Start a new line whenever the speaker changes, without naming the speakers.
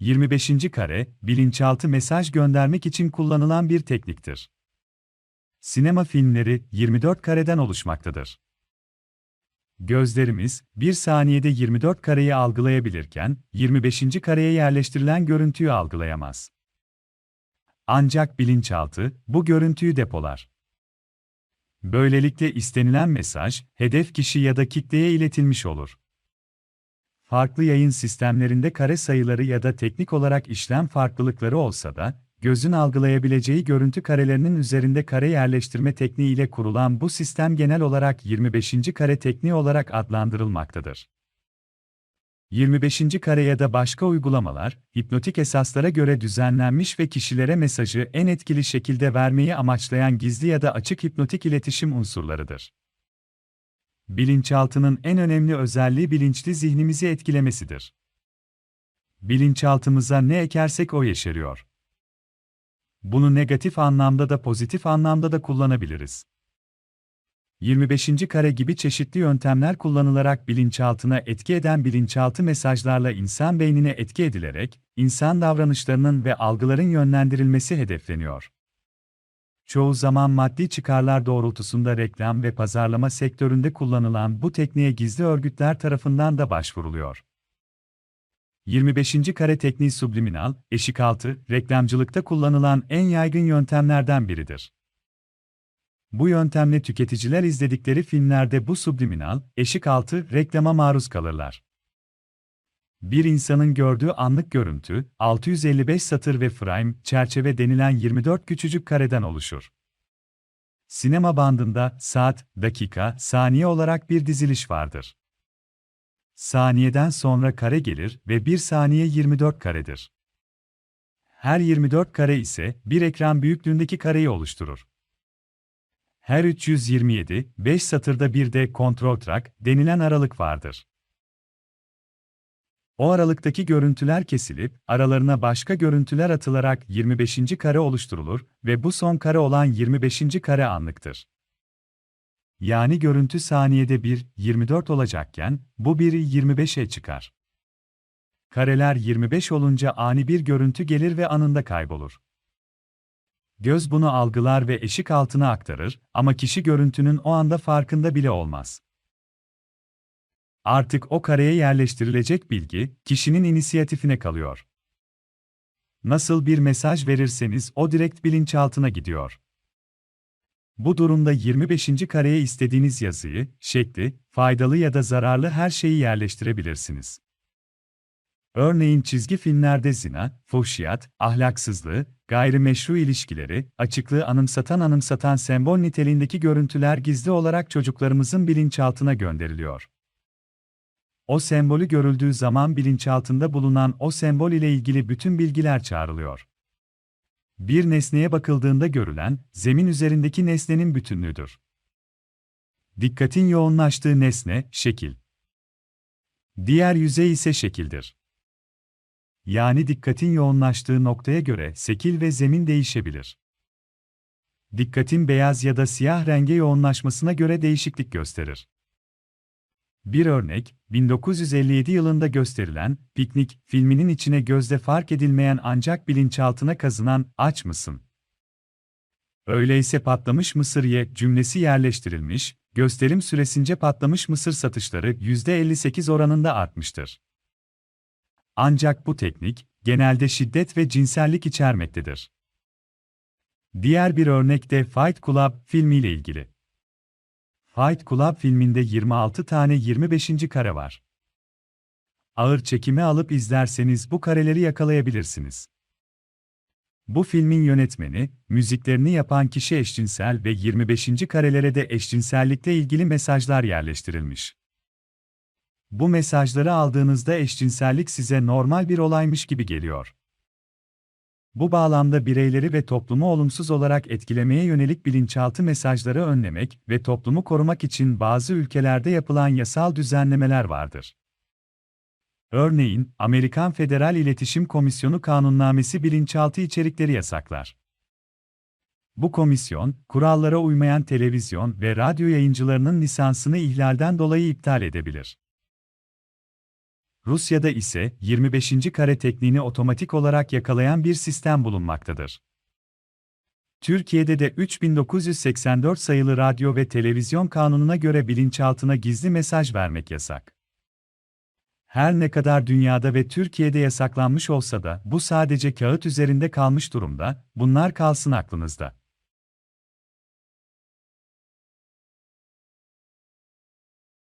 25. kare, bilinçaltı mesaj göndermek için kullanılan bir tekniktir. Sinema filmleri 24 kareden oluşmaktadır. Gözlerimiz, bir saniyede 24 kareyi algılayabilirken, 25. kareye yerleştirilen görüntüyü algılayamaz. Ancak bilinçaltı, bu görüntüyü depolar. Böylelikle istenilen mesaj, hedef kişi ya da kitleye iletilmiş olur. Farklı yayın sistemlerinde kare sayıları ya da teknik olarak işlem farklılıkları olsa da, gözün algılayabileceği görüntü karelerinin üzerinde kare yerleştirme tekniği ile kurulan bu sistem genel olarak 25. kare tekniği olarak adlandırılmaktadır. 25. kare ya da başka uygulamalar, hipnotik esaslara göre düzenlenmiş ve kişilere mesajı en etkili şekilde vermeyi amaçlayan gizli ya da açık hipnotik iletişim unsurlarıdır. Bilinçaltının en önemli özelliği bilinçli zihnimizi etkilemesidir. Bilinçaltımıza ne ekersek o yeşeriyor. Bunu negatif anlamda da pozitif anlamda da kullanabiliriz. 25. kare gibi çeşitli yöntemler kullanılarak bilinçaltına etki eden bilinçaltı mesajlarla insan beynine etki edilerek, insan davranışlarının ve algıların yönlendirilmesi hedefleniyor. Çoğu zaman maddi çıkarlar doğrultusunda reklam ve pazarlama sektöründe kullanılan bu tekniğe gizli örgütler tarafından da başvuruluyor. 25. kare tekniği subliminal, eşik altı, reklamcılıkta kullanılan en yaygın yöntemlerden biridir. Bu yöntemle tüketiciler izledikleri filmlerde bu subliminal, eşik altı reklama maruz kalırlar. Bir insanın gördüğü anlık görüntü, 655 satır ve frame, çerçeve denilen 24 küçücük kareden oluşur. Sinema bandında saat, dakika, saniye olarak bir diziliş vardır. Saniyeden sonra kare gelir ve bir saniye 24 karedir. Her 24 kare ise bir ekran büyüklüğündeki kareyi oluşturur. Her 327, 5 satırda bir de kontrol track denilen aralık vardır. O aralıktaki görüntüler kesilip, aralarına başka görüntüler atılarak 25. kare oluşturulur ve bu son kare olan 25. kare anlıktır. Yani görüntü saniyede 1, 24 olacakken, bu biri 25'e çıkar. Kareler 25 olunca ani bir görüntü gelir ve anında kaybolur. Göz bunu algılar ve eşik altına aktarır ama kişi görüntünün o anda farkında bile olmaz. Artık o kareye yerleştirilecek bilgi, kişinin inisiyatifine kalıyor. Nasıl bir mesaj verirseniz o direkt bilinçaltına gidiyor. Bu durumda 25. kareye istediğiniz yazıyı, şekli, faydalı ya da zararlı her şeyi yerleştirebilirsiniz. Örneğin çizgi filmlerde zina, fuhşiyat, ahlaksızlığı, gayrimeşru ilişkileri, açıklığı anımsatan anımsatan sembol niteliğindeki görüntüler gizli olarak çocuklarımızın bilinçaltına gönderiliyor. O sembolü görüldüğü zaman bilinçaltında bulunan o sembol ile ilgili bütün bilgiler çağrılıyor. Bir nesneye bakıldığında görülen, zemin üzerindeki nesnenin bütünlüğüdür. Dikkatin yoğunlaştığı nesne, şekil. Diğer yüzey ise şekildir. Yani dikkatin yoğunlaştığı noktaya göre şekil ve zemin değişebilir. Dikkatin beyaz ya da siyah renge yoğunlaşmasına göre değişiklik gösterir. Bir örnek, 1957 yılında gösterilen Piknik filminin içine gözde fark edilmeyen ancak bilinçaltına kazınan aç mısın? Öyleyse patlamış mısır ye cümlesi yerleştirilmiş, gösterim süresince patlamış mısır satışları %58 oranında artmıştır. Ancak bu teknik, genelde şiddet ve cinsellik içermektedir. Diğer bir örnek de Fight Club filmiyle ilgili. Fight Club filminde 26 tane 25. kare var. Ağır çekimi alıp izlerseniz bu kareleri yakalayabilirsiniz. Bu filmin yönetmeni, müziklerini yapan kişi eşcinsel ve 25. karelere de eşcinsellikle ilgili mesajlar yerleştirilmiş. Bu mesajları aldığınızda eşcinsellik size normal bir olaymış gibi geliyor. Bu bağlamda bireyleri ve toplumu olumsuz olarak etkilemeye yönelik bilinçaltı mesajları önlemek ve toplumu korumak için bazı ülkelerde yapılan yasal düzenlemeler vardır. Örneğin, Amerikan Federal İletişim Komisyonu kanunnamesi bilinçaltı içerikleri yasaklar. Bu komisyon, kurallara uymayan televizyon ve radyo yayıncılarının lisansını ihlalden dolayı iptal edebilir. Rusya'da ise 25. kare tekniğini otomatik olarak yakalayan bir sistem bulunmaktadır. Türkiye'de de 3984 sayılı radyo ve televizyon kanununa göre bilinçaltına gizli mesaj vermek yasak. Her ne kadar dünyada ve Türkiye'de yasaklanmış olsa da bu sadece kağıt üzerinde kalmış durumda, bunlar kalsın aklınızda.